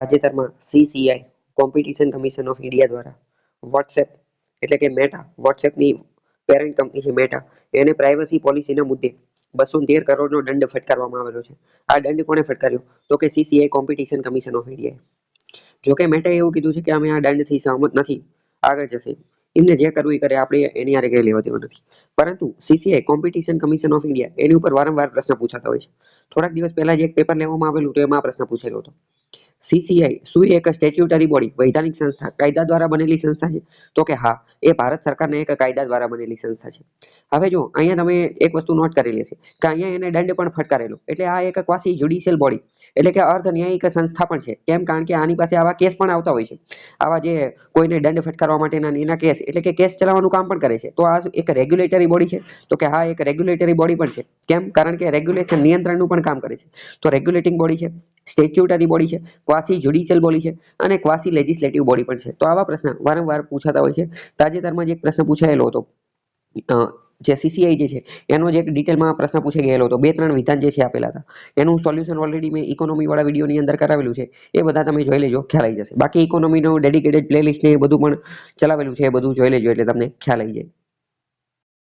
તાજેતરમાં CCI, competition commission of India દ્વારા WhatsApp, એટલે કે મેટા, વોટ્સએપની પેરેન્ટ કંપની છે મેટા, એને પ્રાઇવસી પોલિસીના મુદ્દે બસો તેર કરોડનો દંડ ફટકારવામાં આવેલો છે. આ દંડ કોને ફટકાર્યો? તો કે સીસીઆઈ કોમ્પિટિશન કમિશન ઓફ ઇન્ડિયાએ. જોકે મેટાએ એવું કીધું છે કે અમે આ દંડથી સહમત નથી, આગળ જશે. એમને જે કરવું એ કરે, આપણે એની હારે કઈ લેવા દેવા નથી. પરંતુ CCI, competition commission of India એની ઉપર વારંવાર પ્રશ્ન પૂછાતા હોય છે. થોડાક દિવસ પહેલા જ એક પેપર લેવામાં આવેલું, તો એમાં પ્રશ્ન પૂછેલો હતો. સીસીઆઈ શું એક સ્ટેચ્યુટરી બોડી વૈધાનિક સંસ્થા, કાયદા દ્વારા બનેલી સંસ્થા છે? તો કે હા, એ ભારત સરકારને એક કાયદા દ્વારા બનેલી સંસ્થા છે. હવે જો, અહીંયા તમે એક વસ્તુ નોટ કરેલી છે, કે અહીંયા એને દંડ પણ ફટકારેલો. એટલે આ એક ક્વાસી જ્યુડિશિયલ બોડી એટલે કે અર્ધ ન્યાયિક સંસ્થા પણ છે. કેમ? કારણ કે આની પાસે આવા કેસ પણ આવતા હોય છે. આવા જે કોઈને દંડ ફટકારવા માટેના એના કેસ, એટલે કે કેસ ચલાવવાનું કામ પણ કરે છે. તો આ એક રેગ્યુલેટરી બોડી છે. તો કે હા, એક રેગ્યુલેટરી બોડી પણ છે. કેમ? કારણ કે રેગ્યુલેશન નિયંત્રણનું પણ કામ કરે છે. તો રેગ્યુલેટિંગ બોડી છે. સ્ટેચ્યુટરી બોડી છે, ક્વાસી જ્યુડિશિયલ બોડી છે અને ક્વાસી લેજિસ્લેટિવ બોડી પણ છે. તો આવા પ્રશ્ન વારંવાર પૂછાતા હોય છે. તાજેતરમાં જ એક પ્રશ્ન પૂછાયેલો હતો. જે સીસીઆઈ જે છે, એનો જે ડિટેલમાં પ્રશ્ન પૂછી ગયેલો હતો. બે ત્રણ વિધાન જે છે આપેલા હતા. એનું સોલ્યુશન ઓલરેડી મેં ઇકોનોમી વાળા વિડીયોની અંદર કરાવેલું છે. એ બધા તમે જોઈ લેજો, ખ્યાલ આવી જશે. બાકી ઇકોનોમીનો ડેડિકેટેડ પ્લેલિસ્ટ ને એ બધું પણ ચલાવેલું છે, એ બધું જોઈ લેજો એટલે તમને ખ્યાલ આવી જાય.